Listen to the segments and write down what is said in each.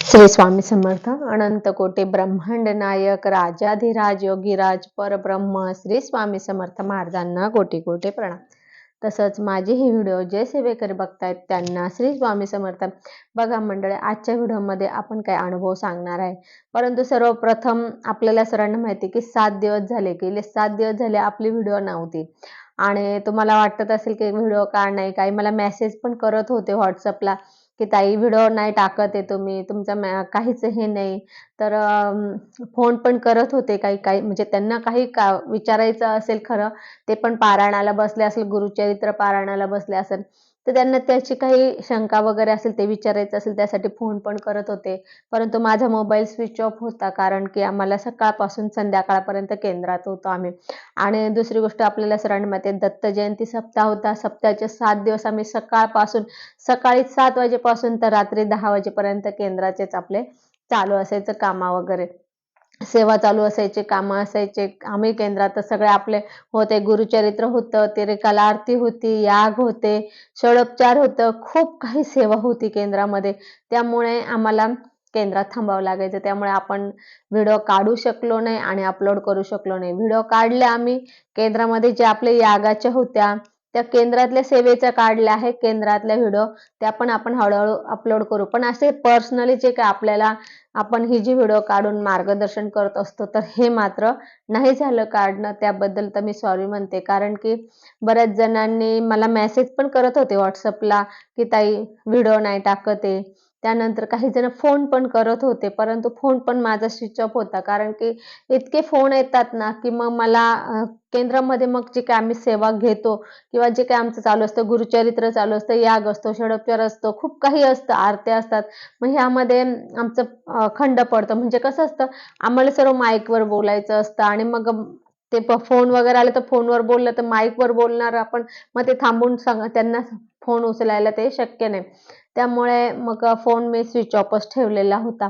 श्री स्वामी समर्थ अनंत कोटे ब्रह्मांड नायक राजाधिराज योगीराज परब्रह्म श्री स्वामी समर्थ महाराजांना कोटी कोटे प्रणाम. तसंच माझे हे व्हिडिओ जे सेवेकरी बघतायत त्यांना श्री स्वामी समर्थ. बघा मंडळी आजच्या व्हिडिओमध्ये आपण काय अनुभव सांगणार आहे? परंतु सर्वप्रथम आपल्याला सर्वांना माहिती की सात दिवस झाले गेले. सात दिवस झाले आपली व्हिडिओ नव्हती. आणि तुम्हाला वाटत असेल की व्हिडिओ का नाही काही मला मेसेज पण करत होते व्हॉट्सअपला की ताई व्हिडिओ नाही टाकत आहे तुम्ही तुमचं काहीच हे नाही. तर फोन पण करत होते काही काही म्हणजे त्यांना काही का विचारायचं असेल खरं ते पण पारायणाला बसले असेल गुरुचरित्र पारायणाला बसले असेल. तर त्यांना त्याची काही शंका वगैरे असेल ते विचारायचं असेल त्यासाठी फोन पण करत होते. परंतु माझा मोबाईल स्विच ऑफ होता कारण की आम्हाला सकाळपासून संध्याकाळपर्यंत केंद्रात होतो आम्ही. आणि दुसरी गोष्ट आपल्याला सरांनी माहिती दत्त जयंती सप्ताह होता. सप्ताहाचे सात दिवस आम्ही सकाळपासून सकाळी सात वाजेपासून तर रात्री दहा वाजेपर्यंत केंद्राचेच आपले चालू असायचं कामा वगैरे. सेवा चालू असायचे कामं असायचे. आम्ही केंद्रात सगळे आपले होते. गुरुचरित्र होतं तिरेकाला आरती होती याग होते षडोपचार होतं. खूप काही सेवा होती केंद्रामध्ये. त्यामुळे आम्हाला केंद्रात थांबावं लागायचं. त्यामुळे आपण व्हिडिओ काढू शकलो नाही आणि अपलोड करू शकलो नाही. व्हिडिओ काढले आम्ही. केंद्रामध्ये जे आपले यागाच्या होत्या त्या केंद्रातल्या सेवेच्या काढल्या आहे केंद्रातल्या व्हिडिओ त्या पण आपण हळूहळू अपलोड करू. पण असे पर्सनली जे काय आपल्याला आपण ही जी व्हिडिओ काढून मार्गदर्शन करत असतो तर हे मात्र नाही झालं काढणं. त्याबद्दल तर मी सॉरी म्हणते. कारण की बऱ्याच जणांनी मला मेसेज पण करत होते व्हॉट्सअपला की ताई व्हिडिओ नाही टाकत आहे. त्यानंतर काही जण फोन पण करत होते परंतु फोन पण माझा स्विच ऑफ होता. कारण की इतके फोन येतात ना की मग मला केंद्रामध्ये मग जे काय आम्ही सेवा घेतो किंवा जे काही आमचं चालू असतं गुरुचरित्र चालू असतं याग असतो षडोपचार असतो खूप काही असतं आरत्या असतात. मग ह्यामध्ये आमचं खंड पडतं. म्हणजे कसं असतं आम्हाला सर्व माईकवर बोलायचं असतं आणि मग ते फोन वगैरे आले तर फोनवर बोललं तर माईकवर बोलणार आपण. मग ते थांबून सांग त्यांना फोन उचलायला ते शक्य नाही. त्यामुळे मग फोन मी स्विच ऑफच ठेवलेला होता.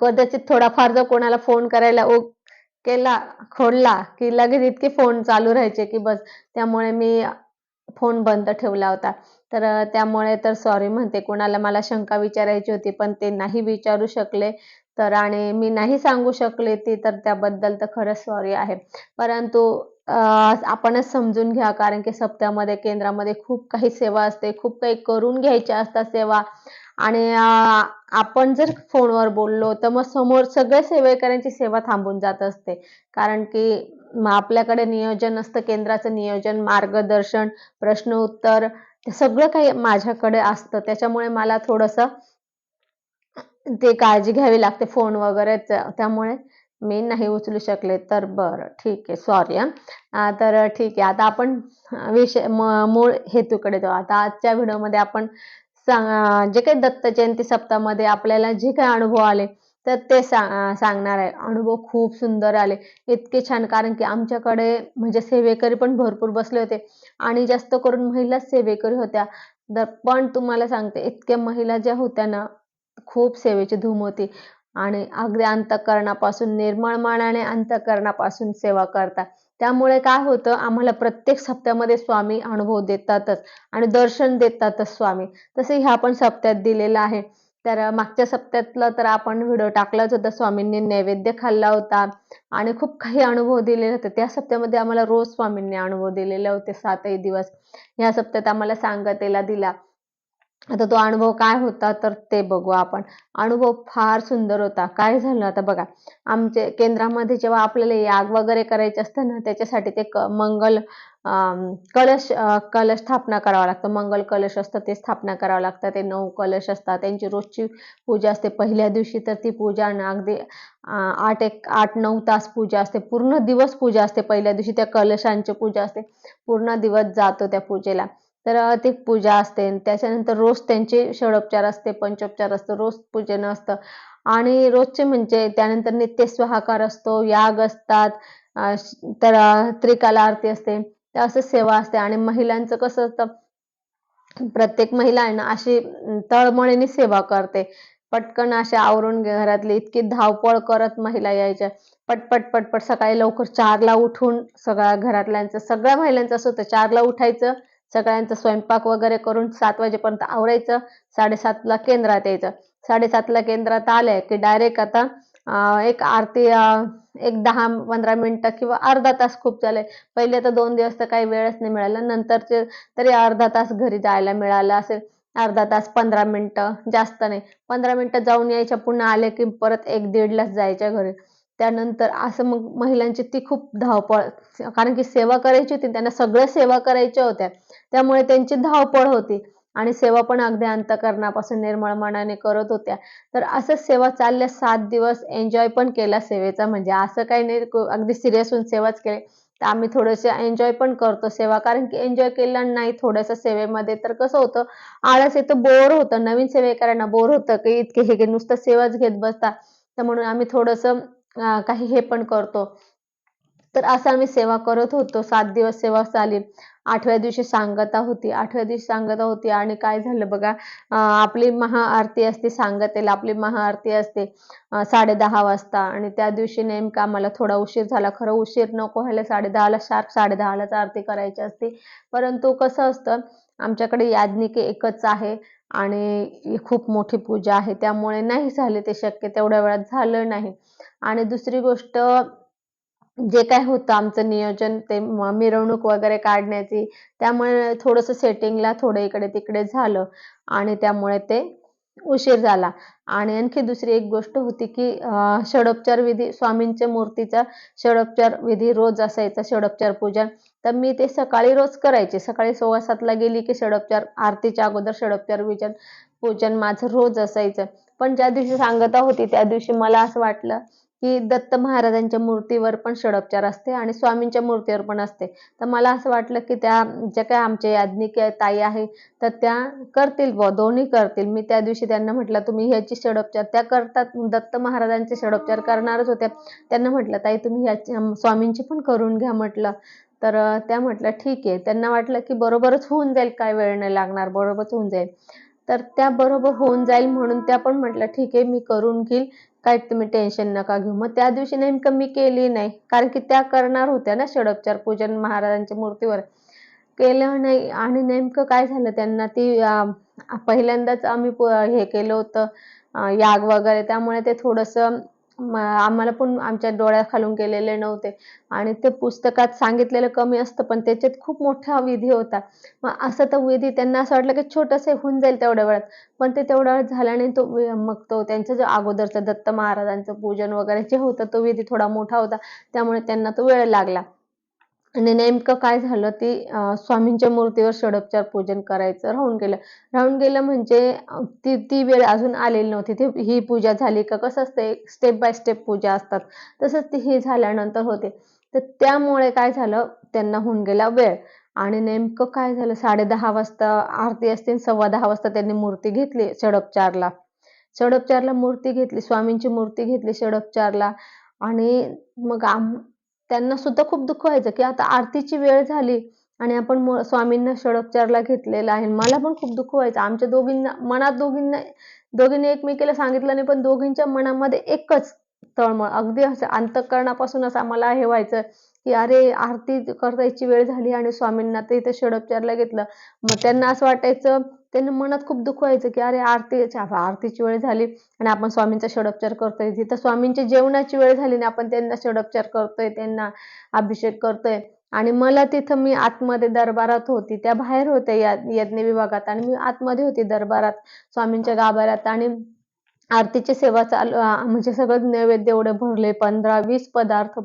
कदाचित थोडाफार जर कोणाला फोन करायला ओ केला खोडला की लगेच इतके फोन चालू राहायचे की बस त्यामुळे मी फोन बंद ठेवला होता. तर त्यामुळे तर सॉरी म्हणते कोणाला मला शंका विचारायची होती पण ते नाही विचारू शकले. तर आणि मी नाही सांगू शकले ती तर त्याबद्दल तर खरंच सॉरी आहे. परंतु आपणच समजून घ्या कारण की सप्त्यामध्ये केंद्रामध्ये खूप काही सेवा असते खूप काही करून घ्यायच्या असतात सेवा. आणि आपण जर फोनवर बोललो तर मग समोर सगळे सेवेकरांची सेवा थांबून जात असते. कारण की मग आपल्याकडे नियोजन असतं केंद्राचं नियोजन मार्गदर्शन प्रश्न उत्तर सगळं काही माझ्याकडे असतं. त्याच्यामुळे मला थोडंसं ते काळजी घ्यावी लागते फोन वगैरे त्यामुळे मी नाही उचलू शकले. तर बरं ठीक आहे. सॉरी हा. तर ठीक आहे. आता आपण विषय मूळ हेतूकडे जाऊ. आता आजच्या व्हिडिओमध्ये आपण जे काही दत्त जयंती सप्ताहामध्ये आपल्याला जे काही अनुभव आले तर ते सांगणार आहे. अनुभव खूप सुंदर आले. इतके छान. कारण की आमच्याकडे म्हणजे सेवेकरी पण भरपूर बसले होते. आणि जास्त करून महिला सेवेकरी होत्या. तर पण तुम्हाला सांगते इतक्या महिला ज्या होत्या ना खूप सेवेची धूम होती. आणि अगदी अंतकरणापासून निर्मळ मनाने अंतकरणापासून सेवा करतात त्यामुळे काय होतं आम्हाला प्रत्येक सप्त्यामध्ये स्वामी अनुभव देतातच आणि दर्शन देतातच स्वामी. तसे ह्या पण सप्त्यात दिलेलं आहे. तर मागच्या सप्त्यातलं तर आपण व्हिडिओ टाकलाच होता स्वामींनी नैवेद्य खाल्ला होता आणि खूप काही अनुभव दिलेले होते. त्या सप्त्यामध्ये आम्हाला रोज स्वामींनी अनुभव दिलेले होते सातही दिवस. ह्या सप्त्यात आम्हाला सांगतेला दिला. आता तो अनुभव काय होता तर ते बघू आपण. अनुभव फार सुंदर होता. काय झालं आता बघा. आमचे केंद्रामध्ये जेव्हा आपल्याला याग वगैरे करायचे असतं ना त्याच्यासाठी ते क मंगल कलश कलश स्थापना करावं लागतं. मंगल कलश असतं ते स्थापना करावं लागतं. ते नऊ कलश असतात. त्यांची रोजची पूजा असते. पहिल्या दिवशी तर ती पूजा अगदी आठ एक आठ नऊ तास पूजा असते. पूर्ण दिवस पूजा असते. पहिल्या दिवशी त्या कलशांची पूजा असते. पूर्ण दिवस जातो त्या पूजेला. तर ती पूजा असते त्याच्यानंतर रोज त्यांचे षडोपचार असते पंचोपचार असतं रोज पूजन असतं. आणि रोजचे म्हणजे त्यानंतर नित्य स्वाहाकार असतो याग असतात तर त्रिकाला आरती असते तर असं सेवा असते. आणि महिलांचं कसं असतं प्रत्येक महिला आहे ना अशी तळमळीने सेवा करते. पटकन अशा आवरून घरातली इतकी धावपळ करत महिला यायच्या. पटपट पटपट सकाळी लवकर चारला उठून सगळ्या घरातल्यांचं सगळ्या महिलांचं असं होतं चारला उठायचं सगळ्यांचा स्वयंपाक वगैरे करून सात वाजेपर्यंत आवरायचं. साडेसातला केंद्रात यायचं. साडेसातला केंद्रात आले की डायरेक्ट आता एक आरती एक दहा पंधरा मिनिटं किंवा अर्धा तास खूप झाले. पहिले तर दोन दिवस तर काही वेळच नाही मिळाला. नंतरचे तरी अर्धा तास घरी जायला मिळालं असेल. अर्धा तास पंधरा मिनिटं जास्त नाही. पंधरा मिनिटं जाऊन यायच्या पुन्हा आले की परत एक दीडलाच जायच्या घरी. त्यानंतर असं मग महिलांची ती खूप धावपळ कारण की सेवा करायची होती त्यांना सगळ्या सेवा करायच्या होत्या. त्यामुळे त्यांची धावपळ होती. आणि सेवा पण अगदी अंतकरणापासून निर्मळ मनाने करत होत्या. तर असं सेवा चालल्या सात दिवस एन्जॉय पण केला सेवेचा. म्हणजे असं काही नाही अगदी सिरियस होऊन सेवाच केली. तर आम्ही थोडेसे एन्जॉय पण करतो सेवा. कारण की एन्जॉय केला नाही थोडंसं सेवेमध्ये तर कसं होतं आळस येतं बोर होतं. नवीन सेवेकरांना बोर होतं की इतके हे घे नुसतं सेवाच घेत बसता. तर म्हणून आम्ही थोडंसं काही हे पण करतो. तर असं आम्ही सेवा करत होतो. सात दिवस सेवा चाली. आठव्या दिवशी सांगता होती. आठव्या दिवशी सांगता होती. आणि काय झालं बघा आपली महाआरती असते सांगतेला. आपली महाआरती असते साडे साडेदहा वाजता. आणि त्या दिवशी नेमका आम्हाला थोडा उशीर झाला. खरं उशीर नको व्हायला. साडे दहाला शार्प साडेदहालाच आरती करायची असते. परंतु कसं असतं आमच्याकडे याज्ञिके एकच आहे. आणि खूप मोठी पूजा आहे. त्यामुळे नाही झाले ते शक्य. तेवढ्या वेळात झालं नाही. आणि दुसरी गोष्ट जे काय होतं आमचं नियोजन ते मिरवणूक वगैरे काढण्याची त्यामुळे थोडंसं सेटिंगला थोडं इकडे तिकडे झालं आणि त्यामुळे ते उशीर झाला. आणि आणखी दुसरी एक गोष्ट होती की षडोपचार विधी स्वामींच्या मूर्तीचा षडोपचार विधी रोज असायचा षडोपचार पूजन तर मी ते सकाळी रोज करायचे. सकाळी सव्वा सातला गेली की षडोपचार आरतीच्या अगोदर षडोपचार विजन पूजन माझं रोज असायचं. पण ज्या दिवशी सांगता होती त्या दिवशी मला असं वाटलं की दत्त महाराजांच्या मूर्तीवर पण षडोपचार असते आणि स्वामींच्या मूर्तीवर पण असते. तर मला असं वाटलं की त्या ज्या काय आमच्या याज्ञिक ताई आहे तर त्या करतील बुवा दोन्ही करतील. मी त्या दिवशी त्यांना म्हटलं तुम्ही ह्याची षडोपचार त्या करतात दत्त महाराजांचे षडोपचार करणारच होत्या. त्यांना म्हटलं ताई तुम्ही ह्याची स्वामींची पण करून घ्या म्हटलं. तर त्या म्हटलं ठीक आहे. त्यांना वाटलं की बरोबरच होऊन जाईल काय वेळ नाही लागणार बरोबरच होऊन जाईल. तर त्या बरोबर होऊन जाईल म्हणून त्या पण म्हटलं ठीक आहे मी करून घेईल. काय तुम्ही टेन्शन नका घेऊ. मग त्या दिवशी नेमकं मी केली नाही. कारण की त्या करणार होत्या ना षडोपचार पूजन महाराजांच्या मूर्तीवर. केलं नाही. आणि नेमकं काय झालं त्यांना? ती पहिल्यांदाच आम्ही हे केलं होतं याग वगैरे. त्यामुळे ते थोडंसं मग आम्हाला पण आमच्या डोळ्याखालून गेलेले नव्हते. आणि ते पुस्तकात सांगितलेलं कमी असतं पण त्याच्यात खूप मोठा विधी होता. मग असं तर विधी त्यांना असं वाटलं की छोटंसं होऊन जाईल तेवढ्या वेळात. पण ते तेवढ्या वेळात झाल्याने तो मग तो त्यांचं जो अगोदरचं दत्त महाराजांचं पूजन वगैरे जे होतं तो विधी थोडा मोठा होता. त्यामुळे त्यांना तो वेळ लागला. आणि नेमकं काय झालं ती स्वामींच्या मूर्तीवर षडोपचार पूजन करायचं राहून गेलं. राहून गेलं म्हणजे ती ती वेळ अजून आलेली नव्हती. ती ही पूजा झाली का कसं असतं स्टेप बाय स्टेप पूजा असतात. तसंच ती ही झाल्यानंतर होते. तर त्यामुळे काय झालं त्यांना होऊन गेला वेळ. आणि नेमकं काय झालं साडेदहा वाजता आरती असते सव्वा दहा वाजता त्यांनी मूर्ती घेतली षडोपचारला. षडोपचारला मूर्ती घेतली स्वामींची मूर्ती घेतली षडोपचारला. आणि मग आम त्यांना सुद्धा खूप दुःख व्हायचं की आता आरतीची वेळ झाली आणि आपण स्वामींना षडोपचारला घेतलेलं आहे. मला पण खूप दुःख व्हायचं. आमच्या दोघींना मनात दोघींना दोघींनी एकमेकीला सांगितलं नाही पण दोघींच्या मनामध्ये एकच तळमळ अगदी असं अंतकरणापासूनच आम्हाला हे व्हायचं की अरे आरती करायची वेळ झाली आणि स्वामींना ते इथे षडोपचारला घेतलं. मग त्यांना असं वाटायचं त्यांना मनात खूप दुःख व्हायचं की अरे आरती आरतीची वेळ झाली आणि आपण स्वामींचा षडोपचार करतोय. तिथं स्वामींची जेवणाची वेळ झाली आणि आपण त्यांना षडोपचार करतोय त्यांना अभिषेक करतोय. आणि मला तिथं मी आतमध्ये दरबारात होती त्या बाहेर होत्या या यज्ञ विभागात. आणि मी आतमध्ये होती दरबारात स्वामींच्या गाभाऱ्यात. आणि आरतीची सेवा चालू म्हणजे सगळं नैवेद्य एवढे भरले पंधरा वीस पदार्थ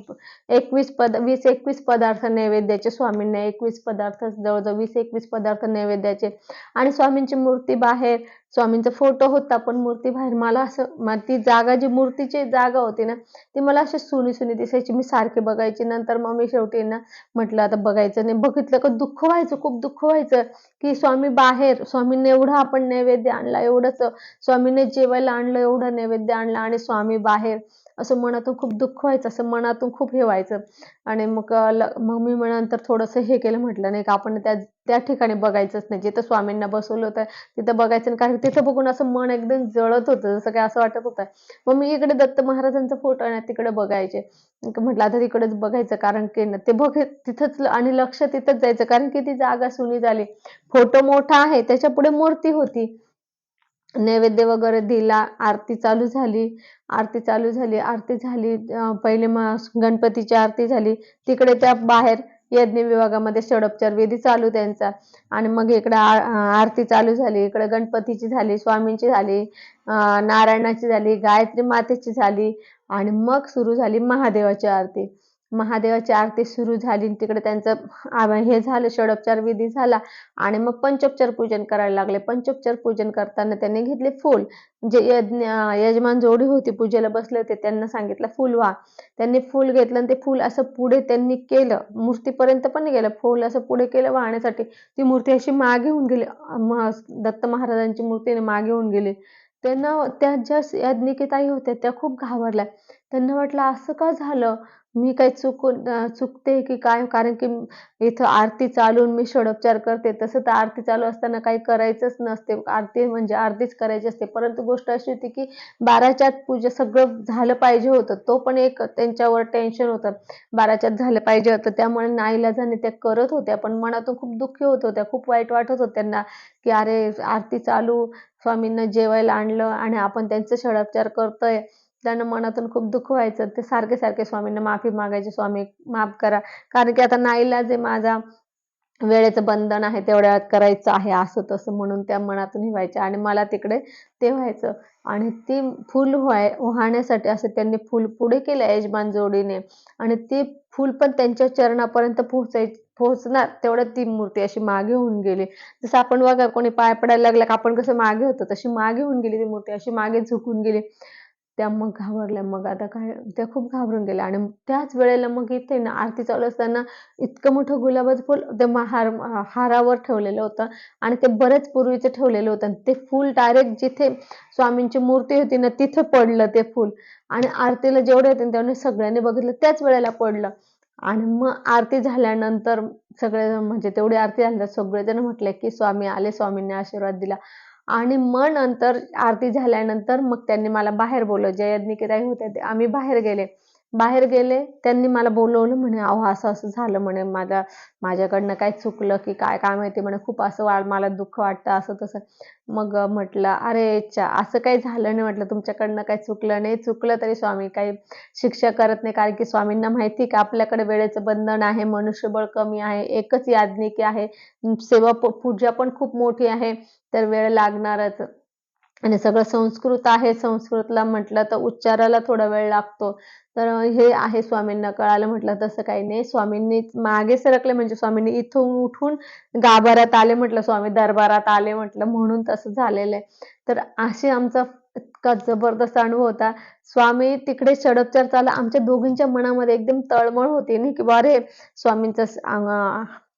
एकवीस पद वीस एकवीस पदार्थ नैवेद्याचे स्वामींना एकवीस पदार्थ जवळजवळ वीस एकवीस पदार्थ नैवेद्याचे. आणि स्वामींची मूर्ती बाहेर स्वामींचा फोटो होता पण मूर्ती बाहेर मला असं ती जागा जी मूर्तीची जागा होती ना ती मला अशी सुनी सुनी दिसायची. मी सारखी बघायची. नंतर मग मी शेवटी ना म्हटलं आता बघायचं नाही. बघितलं का दुःख व्हायचं खूप दुःख व्हायचं की स्वामी बाहेर स्वामींनी एवढं आपण नैवेद्य आणला एवढंच स्वामीने जेवायला आणलं एवढं नैवेद्य आणलं आणि स्वामी बाहेर असं मनातून खूप दुःख व्हायचं असं मनातून खूप हे व्हायचं. आणि मग मग मी मग नंतर थोडंसं हे केलं म्हटलं नाही का आपण त्या त्या ठिकाणी बघायचंच नाही. जिथं स्वामींना बसवलं होतं तिथं बघायचं नाही कारण तिथं बघून असं मन एकदम जळत होतं जसं काय असं वाटत होतं. मग मी इकडे दत्त महाराजांचा फोटो आहे ना तिकडे बघायचे. म्हटलं आता तिकडेच बघायचं कारण की ते बघ तिथंच आणि लक्ष तिथंच जायचं कारण की ती जागा सुनी झाली. फोटो मोठा आहे त्याच्या पुढे मूर्ती होती. नैवेद्य वगैरे दिला आरती चालू झाली. आरती चालू झाली आरती झाली पहिले मग गणपतीची आरती झाली. तिकडे त्या बाहेर यज्ञ विभागामध्ये षडोपचार विधी चालू त्यांचा. आणि मग इकडे आ- आरती चालू झाली. इकडे गणपतीची झाली स्वामींची झाली नारायणाची झाली गायत्री मातेची झाली. आणि मग सुरू झाली महादेवाची आरती. महादेवाची आरती सुरू झाली आणि तिकडे त्यांचं हे झालं षडोपचार विधी झाला आणि मग पंचोपचार पूजन करायला लागले. पंचोपचार पूजन करताना त्यांनी घेतले फूल. जे यज्ञ यजमान जोडी होती पूजेला बसले होते त्यांना सांगितलं फूल व्हा. त्यांनी फूल घेतलं आणि ते फूल असं पुढे त्यांनी केलं. मूर्तीपर्यंत पण गेलं. फूल असं पुढे केलं वाहण्यासाठी. ती मूर्ती अशी मागे होऊन गेली. दत्त महाराजांची मूर्ती मागे होऊन गेली. त्यांना त्या ज्या याज्ञिकेताई होत्या त्या खूप घाबरल्या. त्यांना वाटलं असं का झालं? मी काही चुकून चुकते की काय? कारण की इथं आरती चालून मी षडोपचार करते. तसं तर आरती चालू असताना काही करायचंच नसते. आरती म्हणजे आरतीच करायची असते. परंतु गोष्ट अशी होती की बाराच्या आत पूजा सगळं झालं पाहिजे होतं. तो पण एक त्यांच्यावर टेन्शन होतं. बाराच्या आत झालं पाहिजे होतं. त्यामुळे नाईलाजाने त्या करत होत्या. पण मनातून खूप दुःखी होत होत्या. खूप वाईट वाटत होतं त्यांना की अरे आरती चालू. स्वामींना जेवायला आणलं आणि आपण त्यांचं षडोपचार करतोय. त्यांना मनातून खूप दुःख व्हायचं. ते सारखे सारखे स्वामींना माफी मागायचे. स्वामी माफ करा. कारण की आता नाईला जे माझा वेळेचं बंधन आहे तेवढ्या करायचं आहे असं तसं म्हणून त्या मनातून हे व्हायच्या आणि मला तिकडे ते व्हायचं. आणि ती फुल व्हाय वाहण्यासाठी असं त्यांनी फुल पुढे केलं यजमान जोडीने. आणि ते फुल पण त्यांच्या चरणापर्यंत पोहोचाय पोहोचणार तेवढ्यात ती मूर्ती अशी मागे होऊन गेली. जसं आपण बघा कोणी पाय पडायला लागला का आपण कसं मागे होतो तशी मागे होऊन गेली ती मूर्ती अशी मागे झुकून गेली. त्या मग घाबरल्या. मग आता काय त्या खूप घाबरून गेल्या. आणि त्याच वेळेला मग इथे ना आरती चालू असताना इतकं मोठं गुलाबाचं फुल ते हार हारावर ठेवलेलं होतं. आणि ते बरेच पूर्वीचं ठेवलेलं होतं. आणि ते फुल डायरेक्ट जिथे स्वामींची मूर्ती होती ना तिथे पडलं ते फुल. आणि आरतीला जेवढे होते ना तेवढे सगळ्यांनी बघितलं. त्याच वेळेला पडलं. आणि मग आरती झाल्यानंतर सगळे म्हणजे तेवढी आरती झाल्यानंतर सगळेजण म्हटले की स्वामी आले. स्वामींनी आशीर्वाद दिला. आणि मग नंतर आरती झाल्यानंतर मग त्यांनी मला बाहेर बोलवलं. जे यज्ञिकेताई होते ते. आम्ही बाहेर गेले. बाहेर गेले त्यांनी मला बोलवलं म्हणे अहो असं असं झालं म्हणे माझ्या माझ्याकडनं काय चुकलं की काय काय माहिती म्हणे खूप असं वा मला दुःख वाटतं असं तसं. मग म्हटलं अरे चा असं काही झालं नाही म्हटलं तुमच्याकडनं काही चुकलं नाही. चुकलं तरी स्वामी काही शिक्षा करत नाही कारण की स्वामींना माहिती की आपल्याकडे वेळेचं बंधन आहे मनुष्यबळ कमी आहे एकच याज्ञिकी आहे सेवा पूजा पण खूप मोठी आहे तर वेळ लागणारच. आणि सगळं संस्कृत आहे संस्कृतला म्हटलं तर उच्चाराला थोडा वेळ लागतो. तर हे आहे स्वामींना कळालं म्हटलं तसं काही नाही. स्वामींनी मागे सरकले म्हणजे स्वामींनी इथून उठून गाभाऱ्यात आले म्हटलं स्वामी दरबारात आले म्हटलं म्हणून तसं झालेलं आहे. तर असे आमचा इतका जबरदस्त अनुभव होता. स्वामी तिकडे षडोपचार चालला. आमच्या दोघींच्या मनामध्ये एकदम तळमळ होती. नाही की बरे स्वामींचा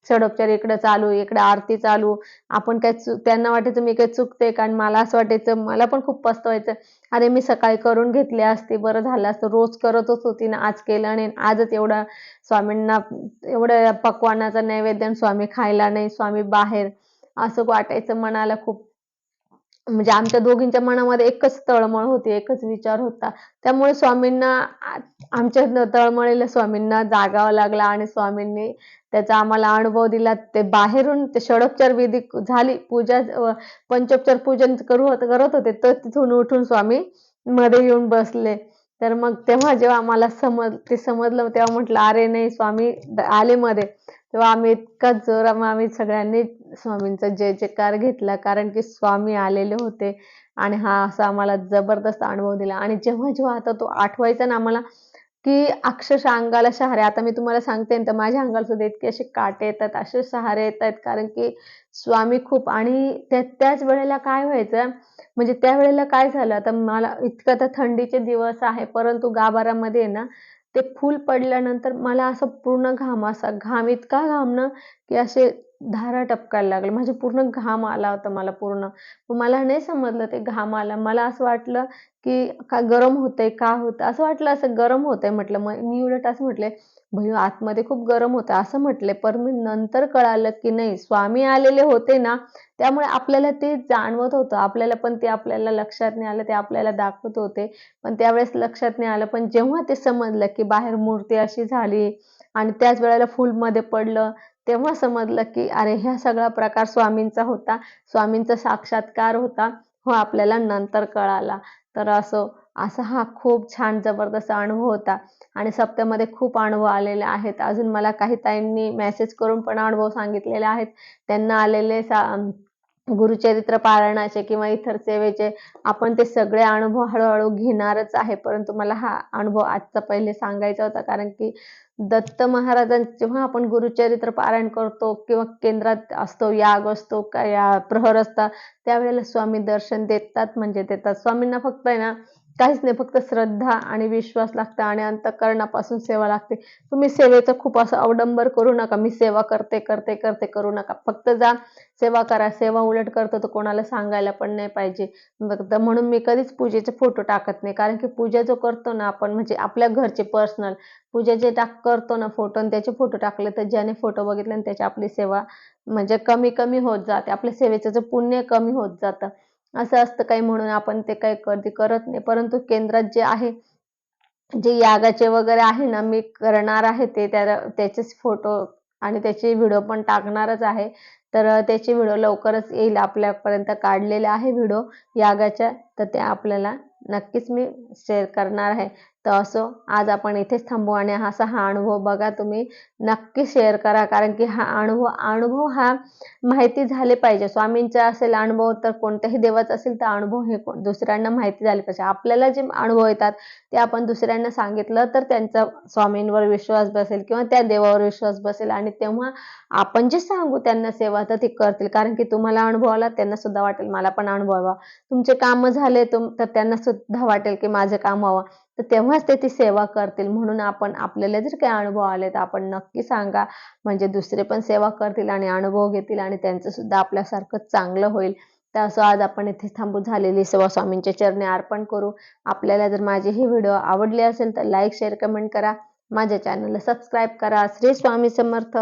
स- षडोपचार इकडे चालू इकडे आरती चालू. आपण काय त्यांना वाटायचं मी काय चुकते कारण मला असं वाटायचं मला पण खूप पस्तवायचं अरे मी सकाळी करून घेतली असती बरं झालं असतं. रोज करतच होती ना आज केलं नाही आजच एवढा स्वामींना एवढं पकवानाचा नैवेद्य स्वामी खायला नाही स्वामी बाहेर. असं वाटायचं मनाला खूप. म्हणजे आमच्या दोघींच्या मनामध्ये एकच तळमळ होती एकच विचार होता. त्यामुळे स्वामींना आमच्या तळमळीला स्वामींना जागावं लागला आणि स्वामींनी त्याचा आम्हाला अनुभव दिला. ते बाहेरून ते षडोपचार विधी झाली पूजा पंचोपचार पूजन करू करत होते तर तिथून उठून स्वामी मध्ये येऊन बसले. तर मग तेव्हा जेव्हा आम्हाला समज ते समजलं तेव्हा म्हटलं अरे नाही स्वामी आले मध्ये. तेव्हा आम्ही इतका जोर आम्ही सगळ्यांनी स्वामींचा जय जयकार घेतला. कारण की स्वामी आलेले होते आणि हा असा आम्हाला जबरदस्त अनुभव दिला. आणि जेव्हा जेव्हा आता तो आठवायचा ना आम्हाला की अक्षरशः अंगाला शहारे. आता मी तुम्हाला सांगते ना तर माझ्या अंगाला सुद्धा इतके असे काटे येतात असे सहारे येत आहेत कारण की स्वामी खूप आणि त्या त्याच वेळेला काय व्हायचं म्हणजे त्यावेळेला काय झालं आता मला इतकं तर थंडीचे दिवस आहे परंतु गाभाऱ्यामध्ये आहे ना ते फूल पडल्यानंतर मला असं पूर्ण घाम असा घाम इतका घाम ना की असे धारा टपकायला लागलं. म्हणजे पूर्ण घाम आला होता मला पूर्ण. मला नाही समजलं ते घाम आला. मला असं वाटलं की का गरम होतंय का होतं असं वाटलं असं गरम होतंय म्हटलं. मग मी उलट असं म्हटले भैया आतमध्ये खूप गरम होतं. असं म्हटले. पण मी नंतर कळालं की नाही स्वामी आलेले होते ना त्यामुळे आपल्याला ते जाणवत होतं. आपल्याला पण ते आपल्याला लक्षात नाही आलं ते आपल्याला दाखवत होते. पण त्यावेळेस लक्षात नाही आलं. पण जेव्हा ते समजलं की बाहेर मूर्ती अशी झाली आणि त्याच वेळेला फुलमध्ये पडलं तेव्हा समजलं की अरे ह्या सगळा प्रकार स्वामींचा होता. स्वामींचा साक्षात्कार होता. हो आपल्याला नंतर कळाला. तर असं असा हा खूप छान जबरदस्त अनुभव होता. आणि सप्त्यामध्ये खूप अनुभव आलेले आहेत. अजून मला काही ताईंनी मेसेज करून पण अनुभव सांगितलेले आहेत. त्यांना आलेले सा गुरुचरित्र पारायणाचे किंवा इतर सेवेचे आपण ते सगळे अनुभव हळूहळू घेणारच आहे. परंतु मला हा अनुभव आजचा पहिले सांगायचा होता. कारण की दत्त महाराजांचे जेव्हा आपण गुरुचरित्र पारायण करतो किंवा केंद्रात असतो याग असतो का या प्रहर असतात त्यावेळेला स्वामी दर्शन देतात. म्हणजे देतात. स्वामींना फक्त आहे ना काहीच नाही फक्त श्रद्धा आणि विश्वास लागतं आणि अंतकरणापासून सेवा लागते. तुम्ही सेवेचं खूप असं अवडंबर करू नका. मी सेवा करते करते करते करू नका. फक्त जा सेवा करा. सेवा उलट करतो तर कोणाला सांगायला पण नाही पाहिजे. फक्त म्हणून मी कधीच पूजेचे फोटो टाकत नाही. कारण की पूजा जो करतो ना आपण म्हणजे आपल्या घरचे पर्सनल पूजा जे टाक करतो ना फोटो आणि त्याचे फोटो टाकले तर ज्याने फोटो बघितले आणि त्याची आपली सेवा म्हणजे कमी कमी होत जाते. आपल्या सेवेचं जे पुण्य कमी होत जातं. असं असतं काही म्हणून आपण ते काही कधी करत नाही. परंतु केंद्रात जे आहे जे यागाचे वगैरे आहे ना मी करणार आहे ते त्या त्याचेच फोटो आणि त्याचे व्हिडिओ पण टाकणारच आहे. तर त्याचे व्हिडिओ लवकरच येईल आपल्यापर्यंत काढलेले आहे व्हिडिओ यागाच्या तर ते आपल्याला नक्कीच मी शेअर करणार आहे. तर असो आज आपण इथेच थांबू आणि असा हा अनुभव बघा तुम्ही. नक्की शेअर करा कारण की हा अनुभव अनुभव हा माहिती झाले पाहिजे. स्वामींचा असेल अनुभव तर कोणत्याही देवाचा असेल तर अनुभव हे दुसऱ्यांना माहिती झाले पाहिजे. आपल्याला जे अनुभव येतात ते आपण दुसऱ्यांना सांगितलं तर त्यांचा स्वामींवर विश्वास बसेल किंवा त्या देवावर विश्वास बसेल. आणि तेव्हा आपण जे सांगू त्यांना सेवा तर ते करतील. कारण की तुम्हाला अनुभव आला त्यांना सुद्धा वाटेल मला पण अनुभव व्हावा तुमचे काम झाले तुम तर त्यांना सुद्धा वाटेल की माझं काम व्हावं. तर तेव्हाच ते ती सेवा करतील. म्हणून आपण आपल्याला जर काही अनुभव आले तर आपण नक्की सांगा. म्हणजे दुसरे पण सेवा करतील आणि अनुभव घेतील आणि त्यांचं सुद्धा आपल्यासारखं चांगलं होईल. तर असं आज आपण इथे थांबू झालेली सेवा स्वामींच्या चरणी अर्पण करू. आपल्याला जर माझे ही व्हिडिओ आवडले असेल तर लाईक शेअर कमेंट करा. माझ्या चॅनलला सबस्क्राईब करा. श्री स्वामी समर्थ.